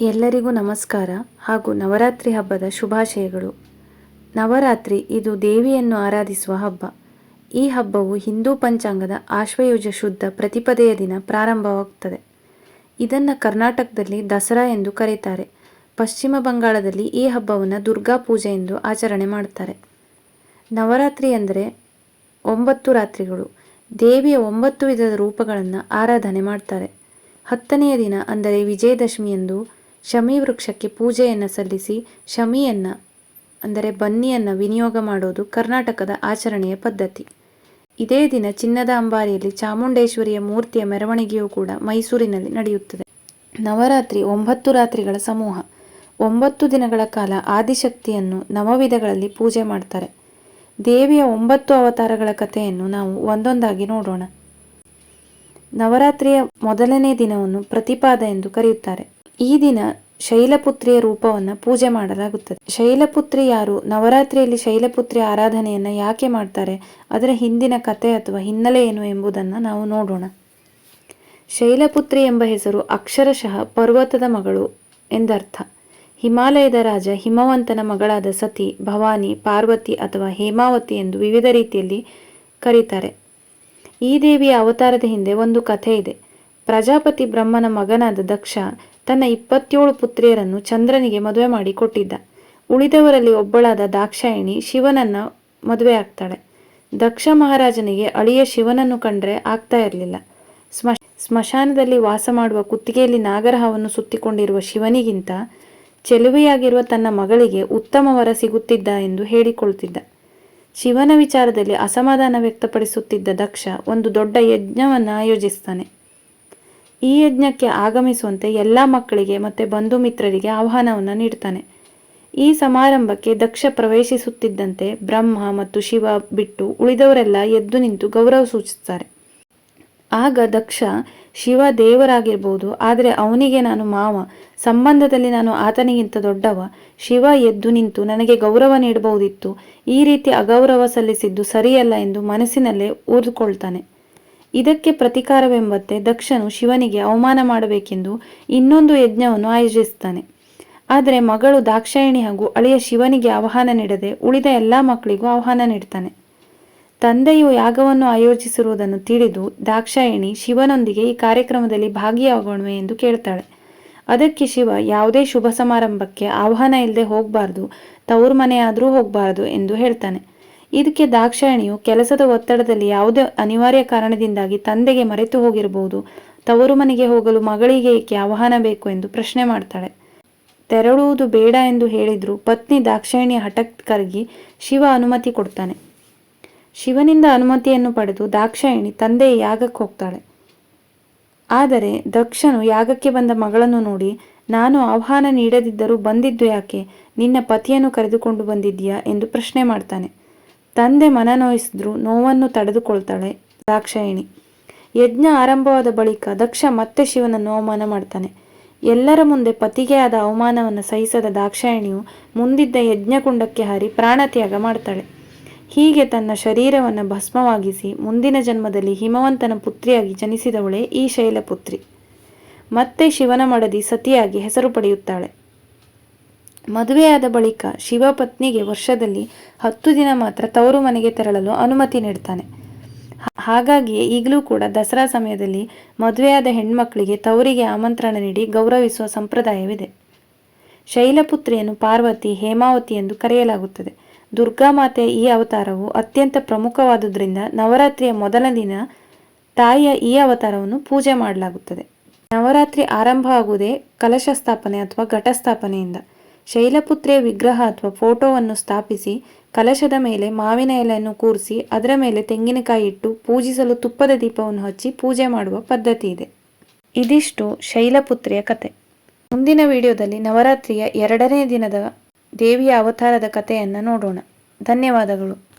ಎಲ್ಲರಿಗೂ ನಮಸ್ಕಾರ ಹಾಗೂ ನವರಾತ್ರಿ ಹಬ್ಬದ ಶುಭಾಶಯಗಳು. ನವರಾತ್ರಿ ಇದು ದೇವಿಯನ್ನು ಆರಾಧಿಸುವ ಹಬ್ಬ. ಈ ಹಬ್ಬವು ಹಿಂದೂ ಪಂಚಾಂಗದ ಆಶ್ವಯುಜ ಶುದ್ಧ ಪ್ರತಿಪದೆಯ ದಿನ ಪ್ರಾರಂಭವಾಗುತ್ತದೆ. ಇದನ್ನು ಕರ್ನಾಟಕದಲ್ಲಿ ದಸರಾ ಎಂದು ಕರೀತಾರೆ. ಪಶ್ಚಿಮ ಬಂಗಾಳದಲ್ಲಿ ಈ ಹಬ್ಬವನ್ನು ದುರ್ಗಾ ಪೂಜೆ ಎಂದು ಆಚರಣೆ ಮಾಡುತ್ತಾರೆ ನವರಾತ್ರಿ ಅಂದರೆ ಒಂಬತ್ತು ರಾತ್ರಿಗಳು. ದೇವಿಯ ಒಂಬತ್ತು ವಿಧದ ರೂಪಗಳನ್ನು ಆರಾಧನೆ ಮಾಡ್ತಾರೆ. ಹತ್ತನೆಯ ದಿನ ಅಂದರೆ ವಿಜಯದಶಮಿಯಂದು ಶಮಿ ವೃಕ್ಷಕ್ಕೆ ಪೂಜೆಯನ್ನು ಸಲ್ಲಿಸಿ ಶಮಿಯನ್ನು, ಅಂದರೆ ಬನ್ನಿಯನ್ನು ವಿನಿಯೋಗ ಮಾಡೋದು ಕರ್ನಾಟಕದ ಆಚರಣೆಯ ಪದ್ಧತಿ. ಇದೇ ದಿನ ಚಿನ್ನದ ಅಂಬಾರಿಯಲ್ಲಿ ಚಾಮುಂಡೇಶ್ವರಿಯ ಮೂರ್ತಿಯ ಮೆರವಣಿಗೆಯೂ ಕೂಡ ಮೈಸೂರಿನಲ್ಲಿ ನಡೆಯುತ್ತದೆ. ನವರಾತ್ರಿ ಒಂಬತ್ತು ರಾತ್ರಿಗಳ ಸಮೂಹ. ಒಂಬತ್ತು ದಿನಗಳ ಕಾಲ ಆದಿಶಕ್ತಿಯನ್ನು ನವವಿಧಗಳಲ್ಲಿ ಪೂಜೆ ಮಾಡ್ತಾರೆ. ದೇವಿಯ ಒಂಬತ್ತು ಅವತಾರಗಳ ಕಥೆಯನ್ನು ನಾವು ಒಂದೊಂದಾಗಿ ನೋಡೋಣ. ನವರಾತ್ರಿಯ ಮೊದಲನೇ ದಿನವನ್ನು ಪ್ರತಿಪಾದ ಎಂದು ಕರೆಯುತ್ತಾರೆ. ಈ ದಿನ ಶೈಲಪುತ್ರಿಯ ರೂಪವನ್ನು ಪೂಜೆ ಮಾಡಲಾಗುತ್ತದೆ. ಶೈಲಪುತ್ರಿ ಯಾರು? ನವರಾತ್ರಿಯಲ್ಲಿ ಶೈಲಪುತ್ರಿ ಆರಾಧನೆಯನ್ನು ಯಾಕೆ ಮಾಡ್ತಾರೆ? ಅದರ ಹಿಂದಿನ ಕತೆ ಅಥವಾ ಹಿನ್ನೆಲೆ ಏನು ಎಂಬುದನ್ನು ನಾವು ನೋಡೋಣ. ಶೈಲಪುತ್ರಿ ಎಂಬ ಹೆಸರು ಅಕ್ಷರಶಃ ಪರ್ವತದ ಮಗಳು ಎಂದರ್ಥ. ಹಿಮಾಲಯದ ರಾಜ, ಹಿಮವಂತನ ಮಗಳಾದ ಸತಿ, ಭವಾನಿ, ಪಾರ್ವತಿ ಅಥವಾ ಹೇಮಾವತಿ ಎಂದು ವಿವಿಧ ರೀತಿಯಲ್ಲಿ ಕರೀತಾರೆ. ಈ ದೇವಿಯ ಅವತಾರದ ಹಿಂದೆ ಒಂದು ಕಥೆ ಇದೆ. ಪ್ರಜಾಪತಿ ಬ್ರಹ್ಮನ ಮಗನಾದ ದಕ್ಷ ತನ್ನ ಇಪ್ಪತ್ತೇಳು ಪುತ್ರಿಯರನ್ನು ಚಂದ್ರನಿಗೆ ಮದುವೆ ಮಾಡಿ ಕೊಟ್ಟಿದ್ದ. ಉಳಿದವರಲ್ಲಿ ಒಬ್ಬಳಾದ ದಾಕ್ಷಾಯಿಣಿ ಶಿವನನ್ನ ಮದುವೆ ಆಗ್ತಾಳೆ. ದಕ್ಷ ಮಹಾರಾಜನಿಗೆ ಅಳಿಯ ಶಿವನನ್ನು ಕಂಡ್ರೆ ಆಗ್ತಾ ಇರಲಿಲ್ಲ. ಸ್ಮ ಸ್ಮಶಾನದಲ್ಲಿ ವಾಸ ಮಾಡುವ ಕುತ್ತಿಗೆಯಲ್ಲಿ ನಾಗರಹವನ್ನು ಸುತ್ತಿಕೊಂಡಿರುವ ಶಿವನಿಗಿಂತ ಚೆಲುವೆಯಾಗಿರುವ ತನ್ನ ಮಗಳಿಗೆ ಉತ್ತಮ ವರ ಸಿಗುತ್ತಿದ್ದ ಎಂದು ಹೇಳಿಕೊಳ್ಳುತ್ತಿದ್ದ ಶಿವನ ವಿಚಾರದಲ್ಲಿ ಅಸಮಾಧಾನ ವ್ಯಕ್ತಪಡಿಸುತ್ತಿದ್ದ ದಕ್ಷ ಒಂದು ದೊಡ್ಡ ಯಜ್ಞವನ್ನು ಆಯೋಜಿಸ್ತಾನೆ. ಈ ಯಜ್ಞಕ್ಕೆ ಆಗಮಿಸುವಂತೆ ಎಲ್ಲ ಮಕ್ಕಳಿಗೆ ಮತ್ತು ಬಂಧು ಮಿತ್ರರಿಗೆ ಆಹ್ವಾನವನ್ನು ನೀಡ್ತಾನೆ. ಈ ಸಮಾರಂಭಕ್ಕೆ ದಕ್ಷ ಪ್ರವೇಶಿಸುತ್ತಿದ್ದಂತೆ ಬ್ರಹ್ಮ ಮತ್ತು ಶಿವ ಬಿಟ್ಟು ಉಳಿದವರೆಲ್ಲ ಎದ್ದು ನಿಂತು ಗೌರವ ಸೂಚಿಸುತ್ತಾರೆ ಆಗ ದಕ್ಷ ಶಿವ ದೇವರಾಗಿರ್ಬೋದು, ಆದರೆ ಅವನಿಗೆ ನಾನು ಮಾವ, ಸಂಬಂಧದಲ್ಲಿ ನಾನು ಆತನಿಗಿಂತ ದೊಡ್ಡವ, ಶಿವ ಎದ್ದು ನಿಂತು ನನಗೆ ಗೌರವ ನೀಡಬಹುದಿತ್ತು, ಈ ರೀತಿ ಅಗೌರವ ಸಲ್ಲಿಸಿದ್ದು ಸರಿಯಲ್ಲ ಎಂದು ಮನಸ್ಸಿನಲ್ಲೇ ಊರಿಕೊಳ್ತಾನೆ. ಇದಕ್ಕೆ ಪ್ರತಿಕಾರವೆಂಬಂತೆ ದಕ್ಷನು ಶಿವನಿಗೆ ಅವಮಾನ ಮಾಡಬೇಕೆಂದು ಇನ್ನೊಂದು ಯಜ್ಞವನ್ನು ಆಯೋಜಿಸುತ್ತಾನೆ. ಆದರೆ ಮಗಳು ದಾಕ್ಷಾಯಿಣಿ ಹಾಗೂ ಅಳಿಯ ಶಿವನಿಗೆ ಆಹ್ವಾನ ನೀಡದೆ ಉಳಿದ ಎಲ್ಲ ಮಕ್ಕಳಿಗೂ ಆಹ್ವಾನ ನೀಡ್ತಾನೆ ತಂದೆಯು ಯಾಗವನ್ನು ಆಯೋಜಿಸಿರುವುದನ್ನು ತಿಳಿದು ದಾಕ್ಷಾಯಿಣಿ ಶಿವನೊಂದಿಗೆ ಈ ಕಾರ್ಯಕ್ರಮದಲ್ಲಿ ಭಾಗಿಯಾಗೋಣವೆ ಎಂದು ಕೇಳ್ತಾಳೆ ಅದಕ್ಕೆ ಶಿವ ಯಾವುದೇ ಶುಭ ಸಮಾರಂಭಕ್ಕೆ ಆಹ್ವಾನ ಇಲ್ಲದೆ ಹೋಗಬಾರ್ದು, ತವರು ಮನೆಯಾದರೂ ಹೋಗಬಾರ್ದು ಎಂದು ಹೇಳ್ತಾನೆ. ಇದಕ್ಕೆ ದಾಕ್ಷಾಯಣಿಯು ಕೆಲಸದ ಒತ್ತಡದಲ್ಲಿ ಯಾವುದೇ ಅನಿವಾರ್ಯ ಕಾರಣದಿಂದಾಗಿ ತಂದೆಗೆ ಮರೆತು ಹೋಗಿರಬಹುದು. ತವರು ಮನೆಗೆ ಹೋಗಲು ಮಗಳಿಗೆ ಏಕೆ ಆಹ್ವಾನ ಬೇಕು ಎಂದು ಪ್ರಶ್ನೆ ಮಾಡ್ತಾಳೆ. ತೆರಳುವುದು ಬೇಡ ಎಂದು ಹೇಳಿದ್ರು ಪತ್ನಿ ದಾಕ್ಷಾಯಣಿ ಹಠಕ್ಕೆ ಕರಗಿ ಶಿವ ಅನುಮತಿ ಕೊಡ್ತಾನೆ. ಶಿವನಿಂದ ಅನುಮತಿಯನ್ನು ಪಡೆದು ದಾಕ್ಷಾಯಣಿ ತಂದೆಯ ಯಾಗಕ್ಕೆ ಹೋಗ್ತಾಳೆ. ಆದರೆ ದಕ್ಷನು ಯಾಗಕ್ಕೆ ಬಂದ ಮಗಳನ್ನು ನೋಡಿ, ನಾನು ಆಹ್ವಾನ ನೀಡದಿದ್ದರೂ ಬಂದಿದ್ದು ಯಾಕೆ? ನಿನ್ನ ಪತಿಯನ್ನು ಕರೆದುಕೊಂಡು ಬಂದಿದ್ದೀಯಾ? ಎಂದು ಪ್ರಶ್ನೆ ಮಾಡ್ತಾನೆ. ತಂದೆ ಮನನೋಯಿಸಿದ್ರು, ನೋವನ್ನು ತಡೆದುಕೊಳ್ತಾಳೆ ದಾಕ್ಷಾಯಿಣಿ ಯಜ್ಞ ಆರಂಭವಾದ ಬಳಿಕ ದಕ್ಷ ಮತ್ತೆ ಶಿವನನ್ನು ಅವಮಾನ ಮಾಡ್ತಾನೆ. ಎಲ್ಲರ ಮುಂದೆ ಪತಿಗೆ ಆದ ಅವಮಾನವನ್ನು ಸಹಿಸದ ದಾಕ್ಷಾಯಿಣಿಯು ಮುಂದಿದ್ದ ಯಜ್ಞಕುಂಡಕ್ಕೆ ಹಾರಿ ಪ್ರಾಣತ್ಯಾಗ ಮಾಡ್ತಾಳೆ. ಹೀಗೆ ತನ್ನ ಶರೀರವನ್ನು ಭಸ್ಮವಾಗಿಸಿ ಮುಂದಿನ ಜನ್ಮದಲ್ಲಿ ಹಿಮವಂತನ ಪುತ್ರಿಯಾಗಿ ಜನಿಸಿದವಳೇ ಈ ಶೈಲಪುತ್ರಿ. ಮತ್ತೆ ಶಿವನ ಮಡದಿ ಸತಿಯಾಗಿ ಹೆಸರು ಪಡೆಯುತ್ತಾಳೆ. ಮದುವೆಯಾದ ಬಳಿಕ ಶಿವ ಪತ್ನಿಗೆ ವರ್ಷದಲ್ಲಿ ಹತ್ತು ದಿನ ಮಾತ್ರ ತವರು ಮನೆಗೆ ತೆರಳಲು ಅನುಮತಿ ನೀಡ್ತಾನೆ. ಹಾಗಾಗಿಯೇ ಈಗಲೂ ಕೂಡ ದಸರಾ ಸಮಯದಲ್ಲಿ ಮದುವೆಯಾದ ಹೆಣ್ಮಕ್ಕಳಿಗೆ ತವರಿಗೆ ಆಮಂತ್ರಣ ನೀಡಿ ಗೌರವಿಸುವ ಸಂಪ್ರದಾಯವಿದೆ. ಶೈಲಪುತ್ರಿಯನ್ನು ಪಾರ್ವತಿ, ಹೇಮಾವತಿ ಎಂದು ಕರೆಯಲಾಗುತ್ತದೆ. ದುರ್ಗಾ ಮಾತೆಯ ಈ ಅವತಾರವು ಅತ್ಯಂತ ಪ್ರಮುಖವಾದುದರಿಂದ ನವರಾತ್ರಿಯ ಮೊದಲ ದಿನ ತಾಯಿಯ ಈ ಅವತಾರವನ್ನು ಪೂಜೆ ಮಾಡಲಾಗುತ್ತದೆ. ನವರಾತ್ರಿ ಆರಂಭ ಆಗುವುದೇ ಕಲಶ ಸ್ಥಾಪನೆ ಅಥವಾ ಘಟಸ್ಥಾಪನೆಯಿಂದ ಶೈಲಪುತ್ರಿಯ ವಿಗ್ರಹ ಅಥವಾ ಫೋಟೋವನ್ನು ಸ್ಥಾಪಿಸಿ, ಕಲಶದ ಮೇಲೆ ಮಾವಿನ ಎಲೆಯನ್ನು ಕೂರಿಸಿ, ಅದರ ಮೇಲೆ ತೆಂಗಿನಕಾಯಿ ಇಟ್ಟು ಪೂಜಿಸಲು ತುಪ್ಪದ ದೀಪವನ್ನು ಹಚ್ಚಿ ಪೂಜೆ ಮಾಡುವ ಪದ್ಧತಿ ಇದೆ. ಇದಿಷ್ಟು ಶೈಲಪುತ್ರಿಯ ಕತೆ. ಮುಂದಿನ ವಿಡಿಯೋದಲ್ಲಿ ನವರಾತ್ರಿಯ ಎರಡನೇ ದಿನದ ದೇವಿಯ ಅವತಾರದ ಕಥೆಯನ್ನು ನೋಡೋಣ. ಧನ್ಯವಾದಗಳು.